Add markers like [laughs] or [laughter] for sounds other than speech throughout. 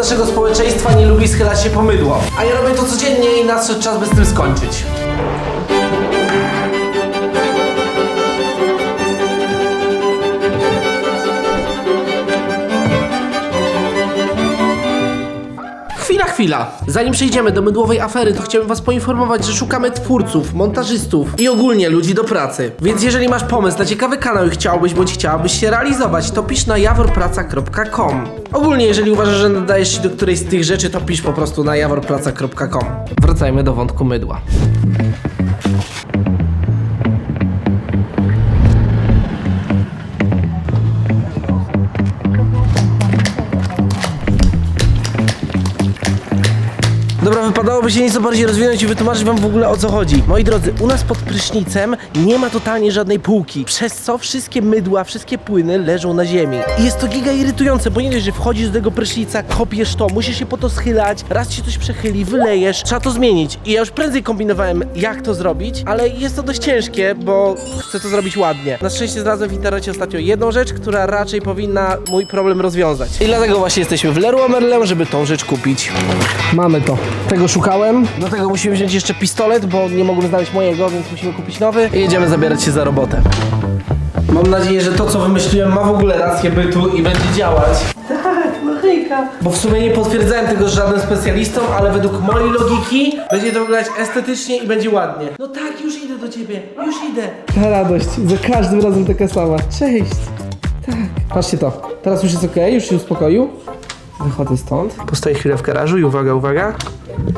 naszego społeczeństwa nie lubi schylać się po mydło. A ja robię to codziennie i nadszedł czas, by z tym skończyć. Chwila. Zanim przejdziemy do mydłowej afery, to chciałbym was poinformować, że szukamy twórców, montażystów i ogólnie ludzi do pracy. Więc jeżeli masz pomysł na ciekawy kanał i chciałbyś bądź chciałabyś się realizować, to pisz na jaworpraca.com. Ogólnie, jeżeli uważasz, że nadajesz się do którejś z tych rzeczy, to pisz po prostu na jaworpraca.com. Wracajmy do wątku mydła. Dobra, wypadałoby się nieco bardziej rozwinąć i wytłumaczyć wam w ogóle o co chodzi. Moi drodzy, u nas pod prysznicem nie ma totalnie żadnej półki, przez co wszystkie mydła, wszystkie płyny leżą na ziemi. I jest to giga irytujące, bo nie wiesz, że wchodzisz do tego prysznica, kopiesz to, musisz się po to schylać, raz ci coś przechyli, wylejesz, trzeba to zmienić. I ja już prędzej kombinowałem, jak to zrobić, ale jest to dość ciężkie, bo chcę to zrobić ładnie. Na szczęście znalazłem w internecie ostatnio jedną rzecz, która raczej powinna mój problem rozwiązać. I dlatego właśnie jesteśmy w Leroy Merlin, żeby tą rzecz kupić. Mamy to. Tego szukałem. Do tego musimy wziąć jeszcze pistolet, bo nie mogłem znaleźć mojego, więc musimy kupić nowy. I jedziemy zabierać się za robotę. Mam nadzieję, że to co wymyśliłem ma w ogóle rację bytu i będzie działać. Tak. Bo w sumie nie potwierdzałem tego z żadnym specjalistą, ale według mojej logiki będzie to wyglądać estetycznie i będzie ładnie. No tak, już idę do ciebie, już idę. Ta radość, za każdym razem taka sama. Cześć. Tak. Patrzcie to. Teraz już jest ok, już się uspokoił. Wychodzę stąd. Postoję chwilę w garażu i uwaga, uwaga.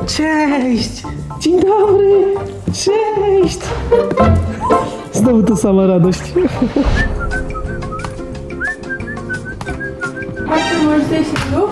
Cześć! Dzień dobry! Cześć! Znowu ta sama radość. Marcin, możesz zejść tu?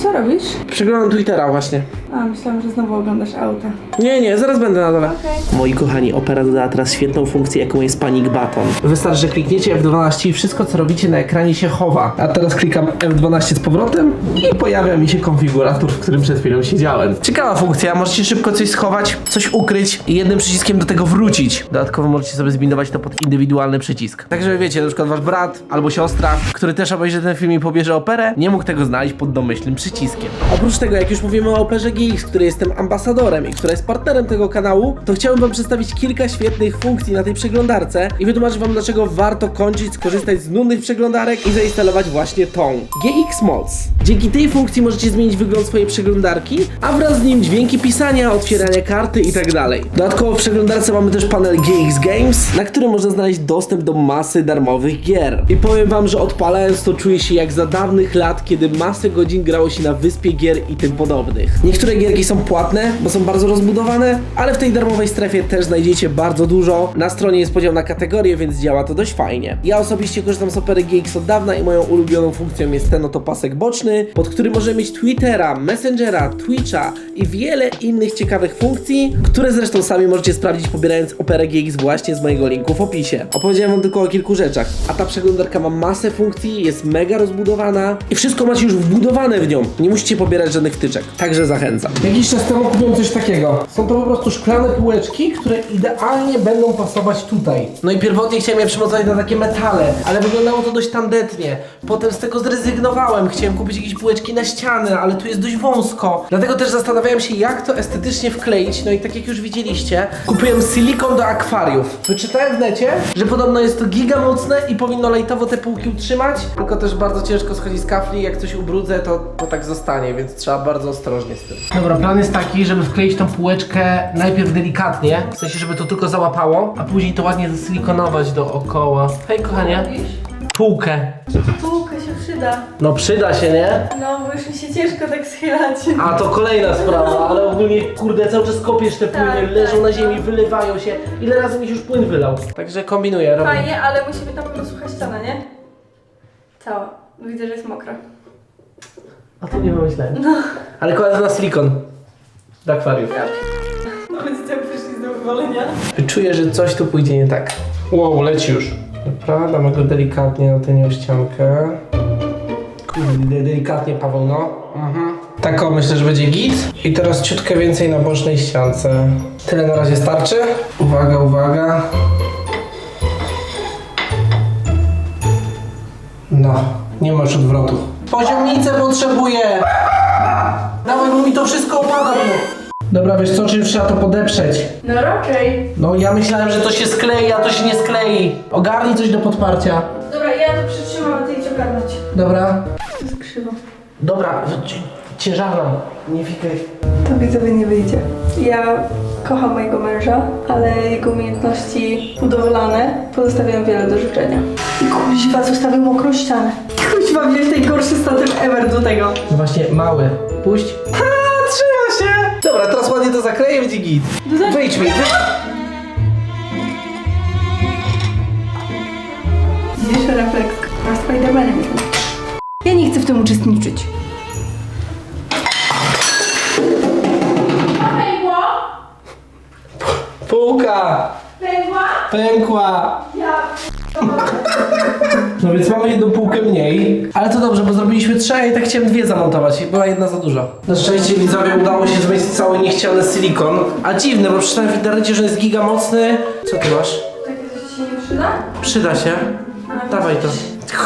Co robisz? Przeglądam Twittera właśnie. A, myślałam, że znowu oglądasz auta. Nie, nie, zaraz będę na dole. Moi kochani, Opera dodała teraz świetną funkcję, jaką jest Panic Button. Wystarczy, że klikniecie F12 i wszystko, co robicie na ekranie się chowa. A teraz klikam F12 z powrotem i pojawia mi się konfigurator, w którym przed chwilą siedziałem. Ciekawa funkcja, możecie szybko coś schować, coś ukryć i jednym przyciskiem do tego wrócić. Dodatkowo możecie sobie zbindować to pod indywidualny przycisk. Tak, żeby wiecie, na przykład wasz brat albo siostra, który też obejrzy ten film i pobierze operę, nie mógł tego znaleźć pod domyślnym przyciskiem. Oprócz tego, jak już mówimy o operze GX, której jestem ambasadorem i która jest partnerem tego kanału, to chciałbym wam przedstawić kilka świetnych funkcji na tej przeglądarce i wytłumaczyć wam, dlaczego warto kończyć skorzystać z nudnych przeglądarek i zainstalować właśnie tą GX Mods. Dzięki tej funkcji możecie zmienić wygląd swojej przeglądarki, a wraz z nim dźwięki pisania, otwierania karty i tak. Dodatkowo w przeglądarce mamy też panel GX Games, na którym można znaleźć dostęp do masy darmowych gier. I powiem wam, że odpalając to czuję się jak za dawnych lat, kiedy masę godzin grało się na wyspie gier i tym podobnych. Niektóre gierki są płatne, bo są bardzo rozbudowane, ale w tej darmowej strefie też znajdziecie bardzo dużo. Na stronie jest podział na kategorie, więc działa to dość fajnie. Ja osobiście korzystam z Opery GX od dawna i moją ulubioną funkcją jest ten oto pasek boczny, pod którym możemy mieć Twittera, Messengera, Twitcha i wiele innych ciekawych funkcji, które zresztą sami możecie sprawdzić pobierając Operę GX właśnie z mojego linku w opisie. Opowiedziałem wam tylko o kilku rzeczach, a ta przeglądarka ma masę funkcji, jest mega rozbudowana i wszystko macie już wbudowane w nią. Nie musicie pobierać żadnych wtyczek, także zachęcam. Jakiś czas temu kupiłem coś takiego. Są to po prostu szklane półeczki, które idealnie będą pasować tutaj. No i pierwotnie chciałem je przymocować na takie metale, ale wyglądało to dość tandetnie. Potem z tego zrezygnowałem, chciałem kupić jakieś półeczki na ściany, ale tu jest dość wąsko. Dlatego też zastanawiałem się, jak to estetycznie wkleić. No i tak jak już widzieliście, kupiłem silikon do akwariów. Wyczytałem w necie, że podobno jest to giga mocne i powinno lajtowo te półki utrzymać, tylko też bardzo ciężko schodzi z kafli. Jak coś ubrudzę, to, to tak zostanie, więc trzeba bardzo ostrożnie z tym. Dobra, plan jest taki, żeby wkleić tą półeczkę najpierw delikatnie, w sensie, żeby to tylko załapało, a później to ładnie zasilikonować dookoła. Hej, kochanie. Półkę. Półka się przyda. No przyda się, nie? No, bo już mi się ciężko tak schylać. A to kolejna sprawa, ale ogólnie kurde cały czas kopiesz te płyny, Tak, leżą tak, na ziemi, no. wylewają się. Ile razy mi się już płyn wylał? Także kombinuję, robię. Fajnie, ale musi być na pewno sucha ściana, nie? Cała. Widzę, że jest mokra. A to nie wymyślałem. Ale kładę na silikon. Do akwarium. No więc tak przyszli do wywalenia. Czuję, że coś tu pójdzie nie tak. Wow, leci już. Dobra, damy go delikatnie na tę ściankę. Kurde, delikatnie Paweł, no. Mhm. Tak o, myślę, że będzie git. I teraz ciutkę więcej na bocznej ściance. Tyle na razie starczy. Uwaga, uwaga. No, nie masz odwrotu. Poziomnicę potrzebuję! Dawaj, bo mi to wszystko opada tu. Dobra, wiesz co, czy trzeba to podeprzeć? No raczej. No ja myślałem, że to się sklei, a to się nie sklei. Ogarnij coś do podparcia. Dobra, ja to przytrzymam, a ty idź ogarnąć. Dobra. To jest krzywo. Dobra, ci- ciężarną. Nie fikaj. To widzowie nie wyjdzie. Ja kocham mojego męża, ale jego umiejętności budowlane pozostawiają wiele do życzenia. I kuźwa, zostawił mokrą ścianę. Kuźwa, wziąć najgorszy statyw ever do tego. No właśnie, mały. Puść. Ha, trzyma się! Dobra, teraz ładnie to zakleję, będzie git. Wyjdź mi. Wy... Jeszcze refleks, a Spidermanem jest. Ja nie chcę w tym uczestniczyć. Pękła? Półka! Pękła? Pękła! No więc mamy jedną półkę mniej. Ale to dobrze, bo zrobiliśmy trzy, a ja tak chciałem dwie zamontować i była jedna za dużo. Na szczęście widzowie udało się zrobić cały niechciany silikon. A dziwne, bo przeczytałem w internecie, że jest giga mocny. Co ty masz? Takie coś się nie przyda? Przyda się. Dawaj to.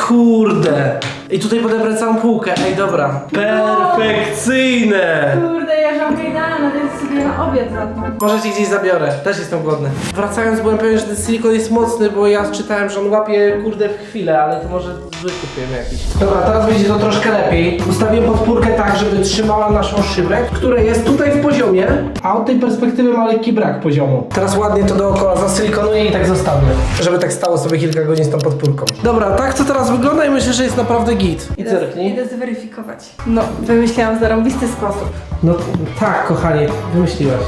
Kurde. I tutaj podebrać całą półkę. Ej, dobra. Perfekcyjne. Kurde, ja żałuję idealna, więc sobie na obiad za to. Może cię gdzieś zabiorę. Też jestem głodny. Wracając, byłem pewien, że ten silikon jest mocny, bo ja czytałem, że on łapie kurde w chwilę, ale to może zwykły kupimy jakiś. Dobra, teraz będzie to troszkę lepiej. Ustawiłem podpórkę tak, żeby trzymała naszą szybę, która jest tutaj w poziomie, a od tej perspektywy ma lekki brak poziomu. Teraz ładnie to dookoła zasylikonuję i tak zostawię, żeby tak stało sobie kilka godzin z tą podpórką. Dobra, tak to teraz wygląda i myślę, że jest naprawdę git. I zerknij. Idę zweryfikować. No, wymyśliłam zarąbisty sposób. No tak, kochanie, wymyśliłaś.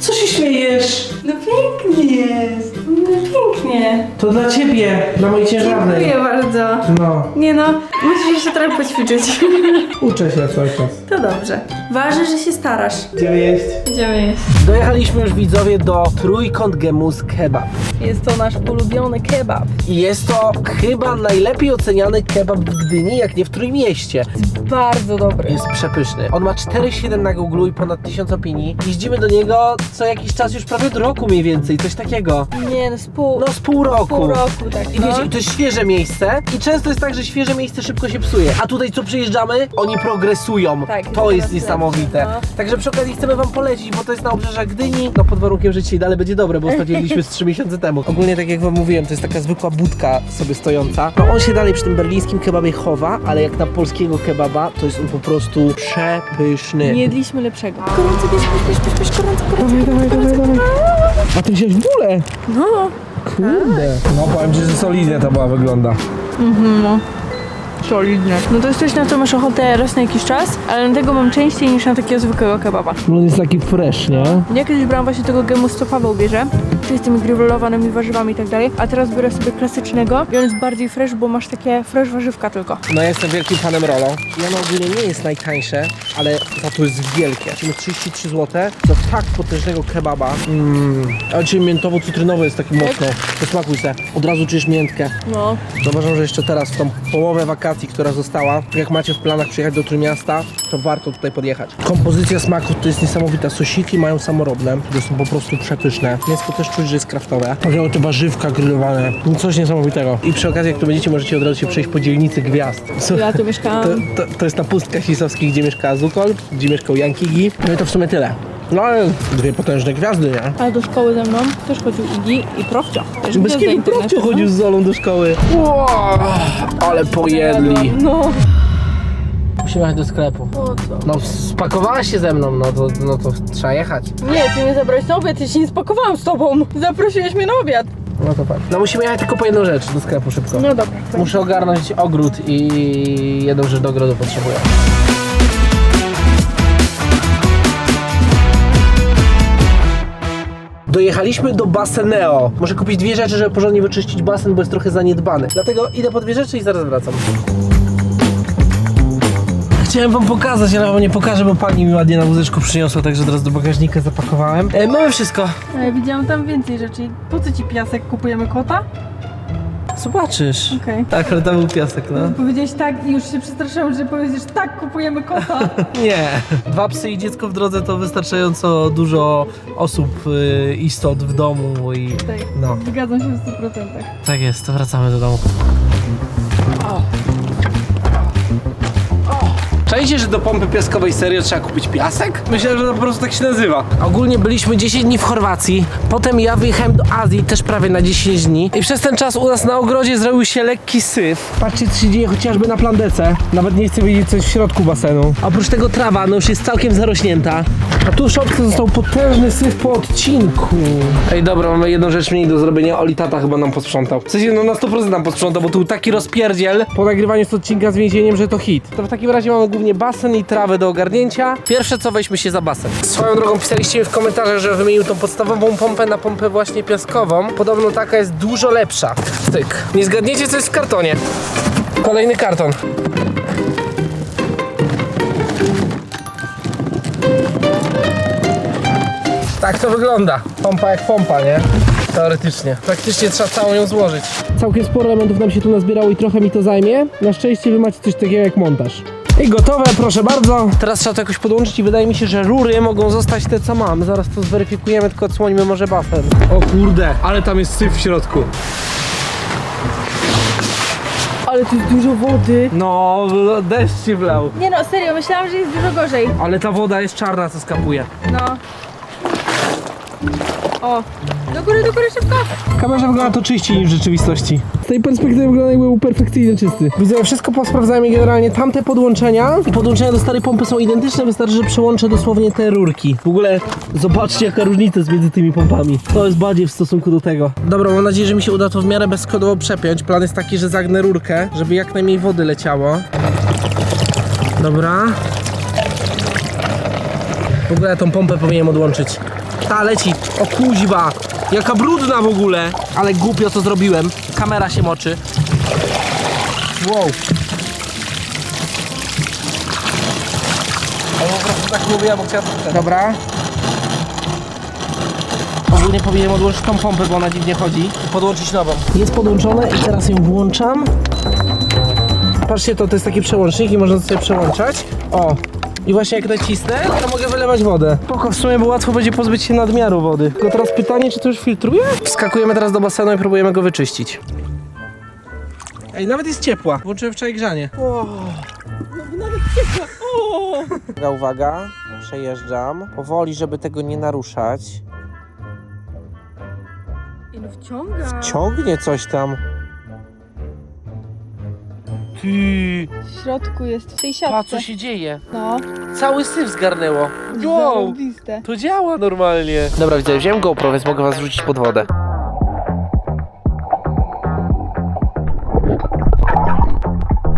Co się śmiejesz? No pięknie jest. No pięknie. To dla ciebie, dla mojej ciężarnej. Dziękuję bardzo. No, Nie no, musisz jeszcze trochę poćwiczyć. [laughs] uczę się cały czas. To dobrze. Ważne, że się starasz. Idziemy jeść. Idziemy jeść. Dojechaliśmy już widzowie do Trójkąt Gemus Kebab. Jest to nasz ulubiony kebab. I jest to chyba najlepiej oceniany kebab w Gdyni, jak nie w Trójmieście. Bardzo dobry. Jest przepyszny. On ma 4,7 na Google i ponad 1000 opinii. Jeździmy do niego co jakiś czas, już prawie od roku mniej więcej, coś takiego. Nie no, z pół, No z pół roku. pół roku tak. I no. wiecie, to jest świeże miejsce i często jest tak, że świeże miejsce szybko się psuje. A tutaj co przyjeżdżamy, oni progresują. Tak, to jest niesamowite. no. Także przy okazji chcemy wam polecić, bo to jest na obrzeżach Gdyni. No pod warunkiem, że dzisiaj dalej będzie dobre, bo ostatnio jedliśmy z 3 miesiące temu. Ogólnie tak jak wam mówiłem, to jest taka zwykła budka sobie stojąca. No on się dalej przy tym berlińskim kebabie chowa, ale jak na polskiego kebaba, to jest on po prostu przepyszny. Nie jedliśmy lepszego. Gorąco, bierz, bierz, bierz, bierz, gorąco, gorąco. Dawaj. A ty wziąłeś w ogóle? No. Kurde. No powiem ci, że solidnie ta była wygląda. Solidnie. No to jest coś, na co masz ochotę raz na jakiś czas, ale na tego mam częściej niż na takiego zwykłego kebaba. On jest taki fresh, nie? Ja kiedyś brałam właśnie tego gemu, co Paweł bierze, czyli z tymi grillowanymi warzywami i tak dalej, a teraz biorę sobie klasycznego i on jest bardziej fresh, bo masz takie fresh warzywka tylko. No ja jestem wielkim fanem Rolo. I ono ogólnie nie jest najtańsze, ale za to jest wielkie. Czyli 33 zł za tak potężnego kebaba. Mmm. A czyli miętowo-cytrynowy jest taki mocno. Posmakuj se. Od razu czujesz miętkę. No. Uważam, że jeszcze teraz w tą połowę wakacji, która została, jak macie w planach przyjechać do Trójmiasta, to warto tutaj podjechać. Kompozycja smaków to jest niesamowita. Sosiki mają samorobne, które są po prostu przepyszne. Mięsko też czuć, że jest kraftowe. Wzięło te warzywka grillowane. No Coś niesamowitego. I przy okazji, jak tu będziecie, możecie od razu się przejść po dzielnicy gwiazd. Co- Ja tu mieszkałam. to, to, to jest na pustkach Sisowskich, gdzie mieszkała Zukol, gdzie mieszkał Jankigi. No i to w sumie tyle. No ale dwie potężne gwiazdy, nie? Ale do szkoły ze mną też chodził Igi i Profcio. Też Bez kiedy Profcio chodził z Zolą do szkoły. Wow, ale pojedli. No. Musimy jechać do sklepu. Po co? No spakowałaś się ze mną, no to, no to trzeba jechać. Nie, ty mnie zabrałeś na obiad, ja się nie spakowałam z tobą. Zaprosiłeś mnie na obiad. No to fakt. No musimy jechać tylko po jedną rzecz do sklepu szybko. No dobra. Muszę ogarnąć ogród i jedną rzecz do ogrodu potrzebuję. Dojechaliśmy do Baseneo. Muszę kupić dwie rzeczy, żeby porządnie wyczyścić basen, bo jest trochę zaniedbany. Dlatego idę po dwie rzeczy i zaraz wracam. Chciałem wam pokazać, ale wam nie pokażę, bo pani mi ładnie na wózeczku przyniosła, także teraz do bagażnika zapakowałem. E, mamy wszystko. Ja widziałam tam więcej rzeczy. Po co ci piasek? Kupujemy kota? Zobaczysz. Okej. Tak, ale tam był piasek, no. Powiedziałeś tak i już się przestraszyłam, że powiedziesz tak, kupujemy kota. [laughs] Nie. Dwa psy i dziecko w drodze to wystarczająco dużo osób, y, istot w domu i... No, Zgadzam się w 100%. tak jest, to wracamy do domu. Czajcie, że do pompy piaskowej serio trzeba kupić piasek? Myślę, że to po prostu tak się nazywa. Ogólnie byliśmy 10 dni w Chorwacji, potem ja wyjechałem do Azji też prawie na 10 dni i przez ten czas u nas na ogrodzie zrobił się lekki syf. Patrzcie, co się dzieje chociażby na plandece. Nawet nie chcę wiedzieć, co jest w środku basenu. Oprócz tego trawa, no już jest całkiem zarośnięta. A tu w środku został potężny syf po odcinku. Ej, dobra, mamy jedną rzecz mniej do zrobienia. Oli tata chyba nam posprzątał. W sensie, no na 100% nam posprzątał, bo tu taki rozpierdziel po nagrywaniu z odcinka z więzieniem, że to hit. To w takim razie mamy głównie basen i trawę do ogarnięcia. Pierwsze co, weźmy się za basen. Swoją drogą pisaliście mi w komentarzach, że wymienił tą podstawową pompę na pompę właśnie piaskową. Podobno taka jest dużo lepsza. Tyk. Nie zgadniecie, co jest w kartonie. Kolejny karton. Tak to wygląda. Pompa jak pompa, nie? Teoretycznie. Praktycznie trzeba całą ją złożyć. Całkiem sporo elementów nam się tu nazbierało i trochę mi to zajmie. Na szczęście wy macie coś takiego jak montaż. I gotowe, proszę bardzo. Teraz trzeba to jakoś podłączyć i wydaje mi się, że rury mogą zostać te co mam. Zaraz to zweryfikujemy, tylko odsłonimy może basen. O kurde, ale tam jest syf w środku. Ale tu jest dużo wody. No, deszcz się wlał. Nie no, serio, myślałam, że jest dużo gorzej. Ale ta woda jest czarna, co skapuje. No. O, do góry, do góry szybko. Kamerze wygląda to czyściej niż w rzeczywistości. Z tej perspektywy wygląda jakby był perfekcyjnie czysty. Widzę, wszystko posprawdzałem i generalnie tamte podłączenia i podłączenia do starej pompy są identyczne, wystarczy, że przełączę dosłownie te rurki. W ogóle zobaczcie jaka różnica jest między tymi pompami. To jest bardziej w stosunku do tego. Dobra, mam nadzieję, że mi się uda to w miarę bezkodowo przepiąć. Plan jest taki, że zagnę rurkę, żeby jak najmniej wody leciało. Dobra. W ogóle tą pompę powinienem odłączyć. Ta leci. O kuźwa. Jaka brudna w ogóle. Ale głupio co zrobiłem. Kamera się moczy. Wow. Ale po prostu tak mówię, bo chciałem... Dobra. Ogólnie powinienem odłączyć tą pompę, bo ona dziwnie chodzi. Podłączyć nową. Jest podłączone i teraz ją włączam. Patrzcie, to, to jest taki przełącznik i można sobie przełączać. O. I właśnie jak nacisnę, to mogę wylewać wodę. Spoko, w sumie bo łatwo będzie pozbyć się nadmiaru wody. Tylko teraz pytanie, czy to już filtruje? Wskakujemy teraz do basenu i próbujemy go wyczyścić. Ej, nawet jest ciepła. Włączyłem wczoraj grzanie. O. Nawet ciepła. Uwaga, uwaga. Przejeżdżam. Powoli, żeby tego nie naruszać. I no wciąga. Ciągnie coś tam. Ty, W środku jest, w tej patrz siatce. co się dzieje. No, Cały syf zgarnęło. Wow. zarąbiste. To działa normalnie. Dobra, widzę, wziąłem GoPro, więc mogę was rzucić pod wodę.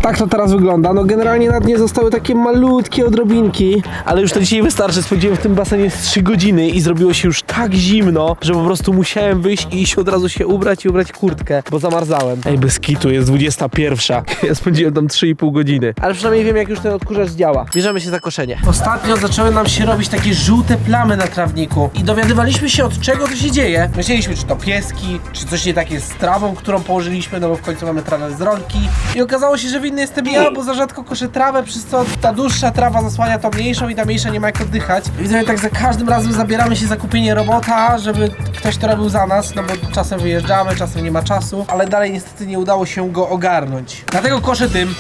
Tak to teraz wygląda. No generalnie na dnie zostały takie malutkie odrobinki, ale już to dzisiaj wystarczy. Spędziłem w tym basenie z 3 godziny i zrobiło się już tak zimno, że po prostu musiałem wyjść i iść od razu się ubrać i ubrać kurtkę, bo zamarzałem. Ej, bez kitu, jest 21. [laughs] Ja spędziłem tam 3,5 godziny. Ale przynajmniej wiem, jak już ten odkurzacz działa. Bierzemy się za koszenie. Ostatnio zaczęły nam się robić takie żółte plamy na trawniku i dowiadywaliśmy się od czego to się dzieje. Myśleliśmy, czy to pieski, czy coś nie takie z trawą, którą położyliśmy, no bo w końcu mamy trawę z rolki. I okazało się, że winny jestem ja, bo za rzadko koszę trawę, przez co ta dłuższa trawa zasłania tą mniejszą i ta mniejsza nie ma jak oddychać. Widzę, tak za każdym razem zabieramy się za kupienie robota, żeby ktoś to robił za nas, no bo czasem wyjeżdżamy, czasem nie ma czasu, ale dalej niestety nie udało się go ogarnąć. Dlatego koszę tym.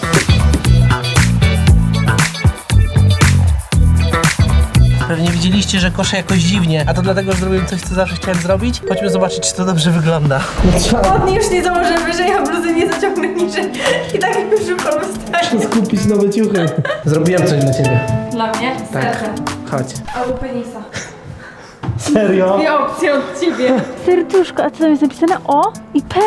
Pewnie widzieliście, że koszę jakoś dziwnie, a to dlatego, że zrobiłem coś, co zawsze chciałem zrobić. Chodźmy zobaczyć, czy to dobrze wygląda. Spodnie już nie założymy, że ja bluzy nie zaciągnę niżej. I tak już szybko wystanie. Skupić nowe ciuchy. Zrobiłem coś dla ciebie. Dla mnie? Tak. Serce. Chodź. Albo penisa. Serio? Dwie opcje od ciebie. Serduszko, a co tam jest napisane? O i P.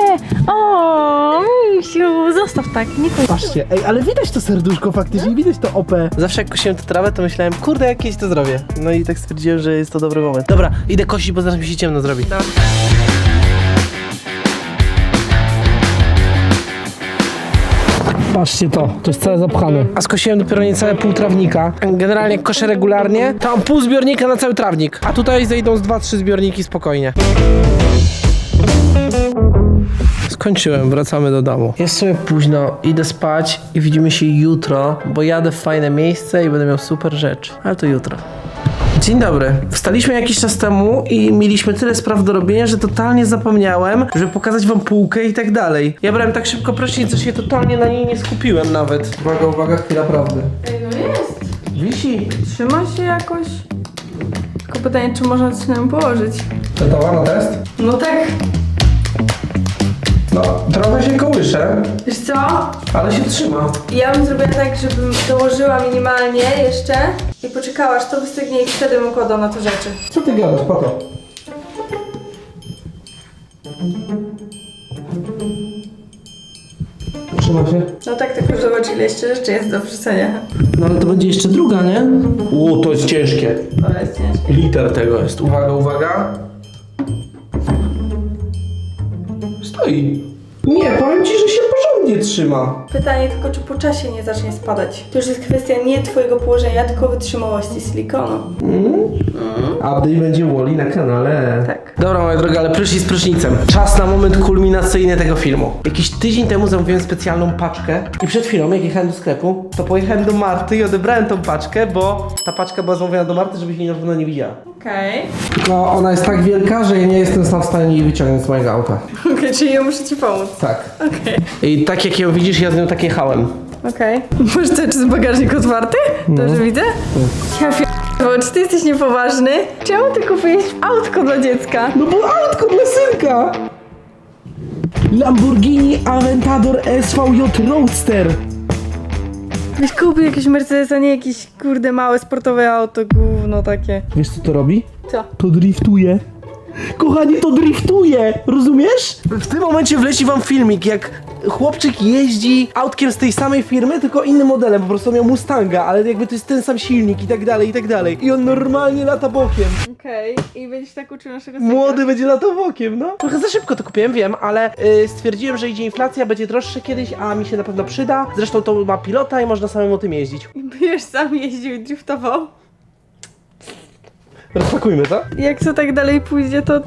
O, misiu, zostaw tak, nie kuj. Patrzcie, ej, ale widać to serduszko faktycznie, widać to OP. Zawsze jak kosiłem tę trawę, to myślałem, kurde, jakieś to zrobię. No i tak stwierdziłem, że jest to dobry moment. Dobra, idę kosić, bo zaraz mi się ciemno zrobi. Patrzcie to, to jest całe zapchane. A skosiłem dopiero niecałe pół trawnika. Generalnie koszę regularnie, to mam pół zbiornika na cały trawnik. A tutaj zejdą z dwa, trzy zbiorniki spokojnie. Skończyłem, wracamy do domu. Jest sobie późno, idę spać i widzimy się jutro, bo jadę w fajne miejsce i będę miał super rzecz. Ale to jutro. Dzień dobry. Wstaliśmy jakiś czas temu i mieliśmy tyle spraw do robienia, że totalnie zapomniałem, żeby pokazać wam półkę i tak dalej. Ja brałem tak szybko prysznic, że się totalnie na niej nie skupiłem nawet. Uwaga, uwaga, chwila prawdy. Ej, no jest Wisi. Trzyma się jakoś? Tylko pytanie, czy można coś na nią położyć? Gotowa na test? No tak. No, trochę się kołysze, Wiesz co? ale się trzyma. Ja bym zrobiła tak, żebym dołożyła minimalnie jeszcze i poczekała, aż to wystygnie i wtedy bym kładła na to rzeczy. Co ty gadasz, po to? Trzyma się. No tak, tylko zobacz ile jeszcze rzeczy jest do wrzucenia. No ale to będzie jeszcze druga, nie? U, to jest ciężkie. To jest ciężkie. Liter tego jest. Uwaga, uwaga. Stoi. Nie, powiem ci, że się porządnie trzyma. Pytanie tylko, czy po czasie nie zacznie spadać. To już jest kwestia nie twojego położenia, tylko wytrzymałości silikonu. Update będzie Woli na kanale. Tak. Dobra, moja droga, ale prysznic z prysznicem. Czas na moment kulminacyjny tego filmu. Jakiś tydzień temu zamówiłem specjalną paczkę i przed chwilą, jak jechałem do sklepu, to pojechałem do Marty i odebrałem tą paczkę, bo ta paczka była zamówiona do Marty, żebyś jej na pewno nie widziała. Okej. No, ona jest tak wielka, że ja nie jestem sam w stanie jej wyciągnąć z mojego auta. [laughs] Okej, czyli ja muszę ci pomóc. Tak. Okej. I tak jak ją widzisz, ja z nią tak jechałem. Okej. [laughs] Może to czy jest bagażnik otwarty? Dobrze widzę? Ja f***o, czy ty jesteś niepoważny? Czemu ty kupujesz autko dla dziecka? No bo autko dla synka! Lamborghini Aventador SVJ Roadster. Weź kupił jakieś Mercedes, a nie jakieś kurde małe sportowe auto, gówno takie. Wiesz co to robi? Co? To driftuje. Kochani, to driftuje! Rozumiesz? W tym momencie wleci wam filmik, jak chłopczyk jeździ autkiem z tej samej firmy, tylko innym modelem. Po prostu miał Mustanga, ale jakby to jest ten sam silnik i tak dalej, i tak dalej. I on normalnie lata bokiem. Okej. I będziesz tak uczył naszego synka? Młody będzie latał bokiem, no. Trochę za szybko to kupiłem, wiem, ale y, stwierdziłem, że idzie inflacja, będzie droższe kiedyś, a mi się na pewno przyda. Zresztą to ma pilota i można samemu tym jeździć. I Będziesz sam jeździł i driftował? Rozpakujmy to. Jak to tak dalej pójdzie, to...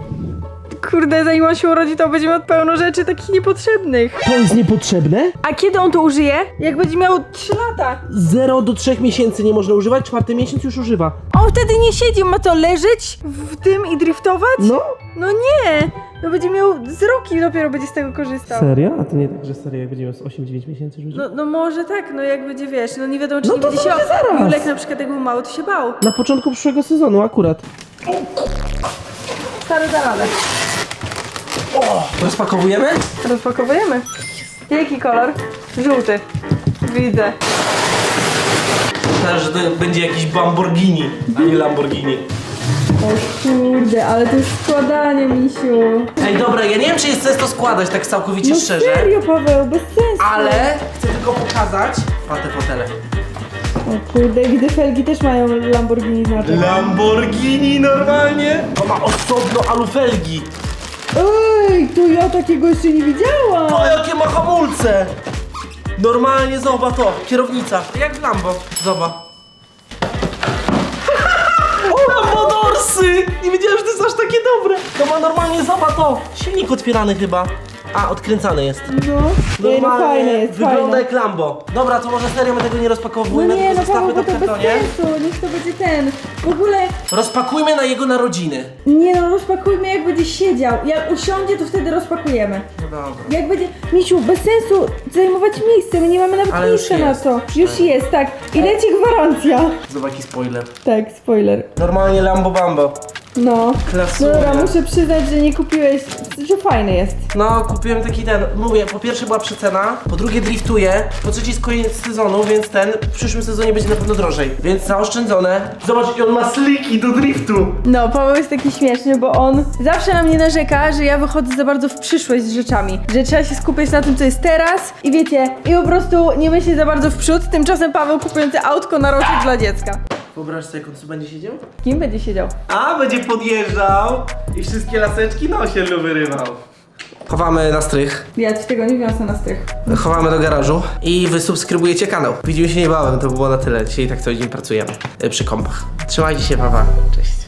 Kurde, zanim on się urodzi, to będzie miał pełno rzeczy takich niepotrzebnych. To jest niepotrzebne. A kiedy on to użyje? Jak będzie miał 3 lata. 0 do 3 miesięcy nie można używać, czwarty miesiąc już używa. On wtedy nie siedzi, ma to leżeć w tym i driftować? No. No nie! No będzie miał z roki i dopiero będzie z tego korzystał. Serio? A to nie tak, że serio, jak będzie miał z 8-9 miesięcy już? No, no może tak, no jak będzie, wiesz, no nie wiadomo czy No nie to będzie się... będzie zaraz. Julek na przykład jak był mały, to się bał. Na początku przyszłego sezonu akurat. Stary radę. Rozpakowujemy? Rozpakowujemy. Jaki kolor? Żółty. Widzę. Myślałem, że to będzie jakiś Lamborghini, a nie Lamborghini. O kurde, ale to jest składanie, misiu. Ej, dobra, ja nie wiem, czy jest sens to składać tak całkowicie No szczerze, serio, Paweł, bez sensu. ale chcę tylko pokazać. Pa te fotele. O kurde, widzę felgi też mają Lamborghini znaczek. Lamborghini normalnie? To ma osobno alufelgi. Ej, to ja takiego jeszcze nie widziałam. O, jakie ma hamulce! Normalnie, zobacz to, kierownica. Jak Lambo, zobacz. O, [laughs] Lambodorsy! Nie wiedziałem, że to jest aż takie dobre. To ma normalnie, zobacz to. Silnik otwierany chyba. A, odkręcany jest. No, Ej, no fajne jest, Wygląda fajne. jak Lambo. Dobra, to może serio my tego nie No rozpakowujemy, nie, tylko no zostawmy Paweł, to w to bez kartonie. sensu, niech to będzie ten. W ogóle, Rozpakujmy na jego narodziny. nie no, rozpakujmy jak będzie siedział. Jak usiądzie, to wtedy rozpakujemy. No dobra. Jak będzie, Misiu, bez sensu zajmować miejsce, my nie mamy nawet Ale już miejsca na jest. to. Już jest, tak. I leci gwarancja. Zobacz jaki spoiler. Tak, spoiler. Normalnie Lambo Bambo. No. Klasuje. No dobra, muszę przyznać, że nie kupiłeś, że fajny jest. No, kupiłem taki ten, mówię, po pierwsze była przecena, po drugie driftuje, po trzecie jest koniec sezonu, więc ten w przyszłym sezonie będzie na pewno drożej. Więc zaoszczędzone. Zobacz, i on ma sliki do driftu. No, Paweł jest taki śmieszny, bo on zawsze na mnie narzeka, że ja wychodzę za bardzo w przyszłość z rzeczami. Że trzeba się skupiać na tym, co jest teraz i wiecie, i po prostu nie myśleć za bardzo w przód. Tymczasem Paweł kupujący autko na roczek dla dziecka. Wyobraź sobie, jak on tu będzie siedział? Kim będzie siedział? A, będzie podjeżdżał i wszystkie laseczki na osiedlu wyrywał. Chowamy na strych, Ja ci tego nie wiosę na strych. chowamy do garażu i wy subskrybujecie kanał. Widzimy się niebawem, to by było na tyle. Dzisiaj tak cały dzień pracujemy y, przy kompach. Trzymajcie się, papa. Cześć.